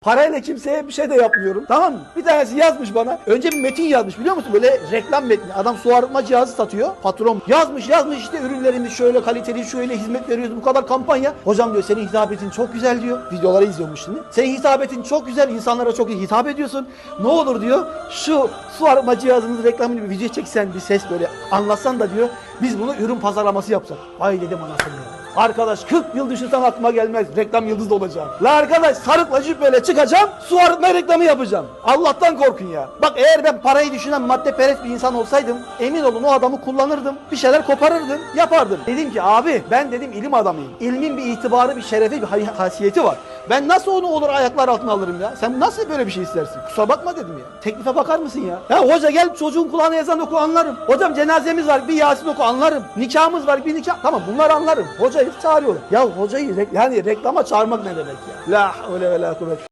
Parayla kimseye bir şey de yapmıyorum. Tamam mı? Bir tanesi yazmış bana. Önce bir metin yazmış biliyor musun? Böyle reklam metni. Adam su arıtma cihazı satıyor. Patron yazmış yazmış işte ürünlerimiz şöyle kaliteli şöyle hizmet veriyoruz. Bu kadar kampanya. Hocam diyor senin hitabetin çok güzel diyor. Videoları izliyormuş şimdi. Senin hitabetin çok güzel. insanlara çok iyi hitap ediyorsun. Ne olur diyor şu su arıtma cihazımız reklamını bir video çeksen bir ses böyle anlatsan da diyor. Biz bunu ürün pazarlaması yapsak. Vay dedim anasını ya. Arkadaş 40 yıl düşünsem aklıma gelmez. Reklam yıldız da olacağım. La arkadaş sarıkla cübbeyle çıkacağım. Su arıtma reklamı yapacağım. Allah'tan korkun ya. Bak eğer ben parayı düşünen maddeperest bir insan olsaydım emin olun o adamı kullanırdım. Bir şeyler koparırdım. Yapardım. Dedim ki abi ben dedim ilim adamıyım. İlmin bir itibarı, bir şerefi, bir hasiyeti var. Ben nasıl onu olur ayaklar altına alırım ya? Sen nasıl böyle bir şey istersin? Kusura bakma dedim ya. Teklife bakar mısın ya? Ya hoca gel çocuğun kulağına yazan oku anlarım. Hocam cenazemiz var bir Yasin oku anlarım. Nikahımız var bir nikah. Tamam bunları anlarım. Hocayı çağırıyorlar. Ya hocayı re- yani reklama çağırmak ne demek ya? La havle ve la kuvvet.